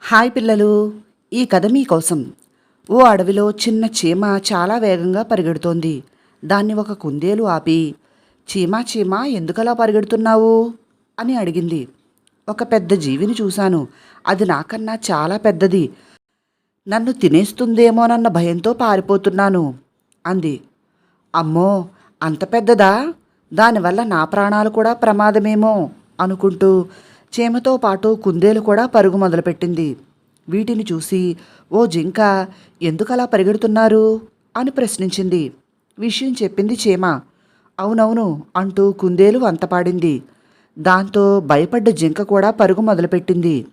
Hi పిల్లలు ఈ కథ మీకోసం ఓ అడవిలో చిన్న చీమ చాలా వేగంగా పరిగెడుతోంది. దాన్ని ఒక కుందేలు ఆపి చీమ చీమ ఎందుకలా పరిగెడుతున్నావు? అని అడిగింది. ఒక పెద్ద జీవిని చూశాను. అది నాకన్నా చాలా పెద్దది. నన్ను తినేస్తుందేమోనన్న భయంతో పారిపోతున్నాను అంది. అమ్మో అంత పెద్దదా? దానివల్ల నా ప్రాణాలు కూడా ప్రమాదమేమో అనుకుంటూ చీమతో పాటు కుందేలు కూడా పరుగు మొదలుపెట్టింది. వీటిని చూసి ఓ జింక ఎందుకలా పరిగెడుతున్నారు? అని ప్రశ్నించింది. విషయం చెప్పింది చీమ. అవునవును అంటూ కుందేలు అంతపాడింది దాంతో భయపడ్డ జింక కూడా పరుగు మొదలుపెట్టింది.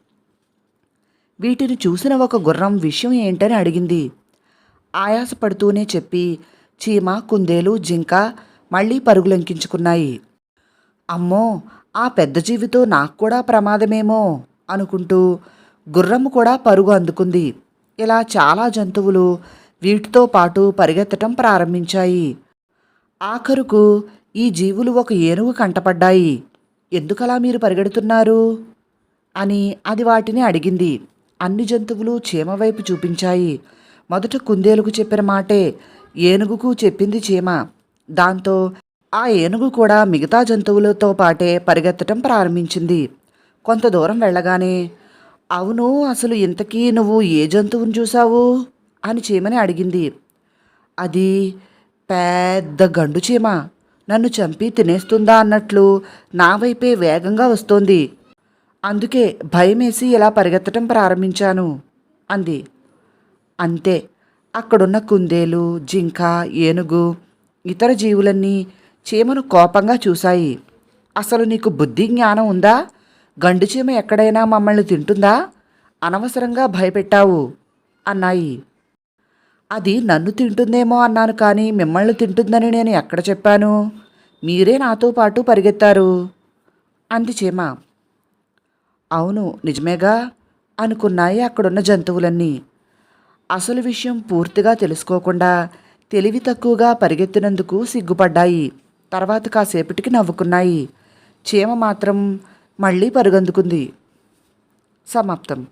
వీటిని చూసిన ఒక గుర్రం విషయం ఏంటని అడిగింది. ఆయాసపడుతూనే చెప్పి చీమ కుందేలు జింక మళ్ళీ పరుగులంకించుకున్నాయి అమ్మో ఆ పెద్ద జీవితో నాకు కూడా ప్రమాదమేమో అనుకుంటూ గుర్రము కూడా పరుగు అందుకుంది. ఇలా చాలా జంతువులు వీటితో పాటు పరిగెత్తటం ప్రారంభించాయి. ఆఖరుకు ఈ జీవులు ఒక ఏనుగు కంటపడ్డాయి. ఎందుకలా మీరు పరిగెడుతున్నారు? అని అది వాటిని అడిగింది. అన్ని జంతువులు చీమ వైపు చూపించాయి. మొదట కుందేలుకు చెప్పిన మాటే ఏనుగుకు చెప్పింది చీమ. దాంతో ఆ ఏనుగు కూడా మిగతా జంతువులతో పాటే పరిగెత్తటం ప్రారంభించింది. కొంత దూరం వెళ్ళగానే అవును అసలు ఇంతకీ నువ్వు ఏ జంతువుని చూసావు అని చీమని అడిగింది. అది పెద్ద గండు చీమ. నన్ను చంపి తినేస్తుందా అన్నట్లు నా వైపే వేగంగా వస్తోంది. అందుకే భయమేసి ఇలా పరిగెత్తటం ప్రారంభించాను అంది. అంతే. అక్కడున్న కుందేలు జింక ఏనుగు ఇతర జీవులన్నీ చీమను కోపంగా చూశాయి. అసలు నీకు బుద్ధి జ్ఞానం ఉందా? గండు చీమ ఎక్కడైనా మమ్మల్ని తింటుందా? అనవసరంగా భయపెట్టావు అన్నాయి. అది నన్ను తింటుందేమో అన్నాను కానీ మిమ్మల్ని తింటుందని నేను ఎక్కడ చెప్పాను? మీరే నాతో పాటు పరిగెత్తారు అంది చీమ. అవును నిజమేగా అనుకున్నాయి అక్కడున్న జంతువులన్నీ. అసలు విషయం పూర్తిగా తెలుసుకోకుండా తెలివి తక్కువగా పరిగెత్తినందుకు సిగ్గుపడ్డాయి. తర్వాత కాసేపటికి నవ్వుకున్నాయి. చీమ మాత్రం మళ్ళీ పరుగందుకుంది. సమాప్తం.